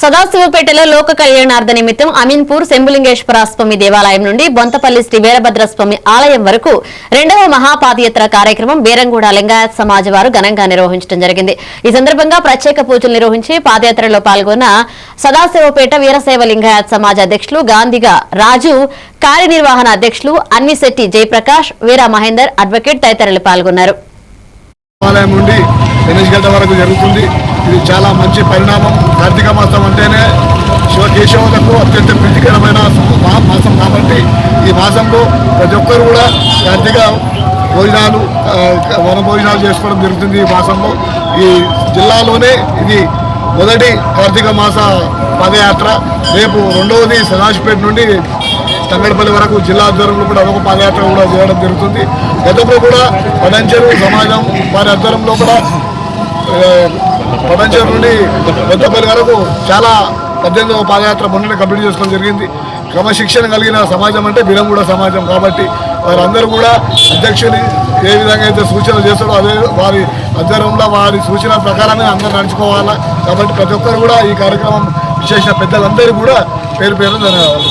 సదాశివపేటలో లోక కళ్యాణార్థ నిమిత్తం అమీన్పూర్ శంభులింగేశ్వర స్వామి దేవాలయం నుండి బొంతపల్లి శ్రీ వీరభద్రస్వామి ఆలయం వరకు రెండవ మహాపాదయాత్ర కార్యక్రమం బీరంగూడ లింగాయత్ సమాజ్ వారు ఘనంగా నిర్వహించడం జరిగింది. ఈ సందర్భంగా ప్రత్యేక పూజలు నిర్వహించి పాదయాత్రలో పాల్గొన్న సదాశివపేట వీరశైవ లింగాయత్ సమాజ్ అధ్యక్షులు గాంధీగా రాజు కార్యనిర్వహణ అధ్యక్షులు అన్నిశెట్టి జయప్రకాష్ వీర మహేందర్ అడ్వకేట్ తదితరులు పాల్గొన్నారు. వరకు జరుగుతుంది. ఇది చాలా మంచి పరిణామం. కార్తీక మాసం అంటేనే శివ కేశవులకు అత్యంత ప్రీతికరమైన మాసం కాబట్టి ఈ మాసంలో ప్రతి ఒక్కరు కూడా కార్తీక భోజనాలు వన భోజనాలు చేసుకోవడం జరుగుతుంది ఈ మాసంలో. ఈ జిల్లాలోనే ఇది మొదటి కార్తీక మాస పాదయాత్ర. రేపు రెండవది సదాశిపేట నుండి తంగడపల్లి వరకు జిల్లా ఆధ్వర్యంలో కూడా అదొక పాదయాత్ర కూడా చేయడం జరుగుతుంది. గతంలో కూడా పడంచెరు సమాజం వారి ఆధ్వర్యంలో కూడా ప్రపంచం నుండి పెద్దపల్లి వరకు చాలా పద్దెనిమిదవ పాదయాత్ర మొన్ననే కంప్లీట్ చేసుకోవడం జరిగింది. క్రమశిక్షణ కలిగిన సమాజం అంటే బిలంగూడ సమాజం కాబట్టి వారందరూ కూడా అధ్యక్షుని ఏ విధంగా అయితే సూచనలు చేస్తాడో అదే వారి అధ్వర్యంలో వారి సూచన ప్రకారమే అందరూ నడుచుకోవాలా. కాబట్టి ప్రతి ఒక్కరు కూడా ఈ కార్యక్రమం విశేష పెద్దలందరూ కూడా పేరు పేరు ధన్యవాదాలు.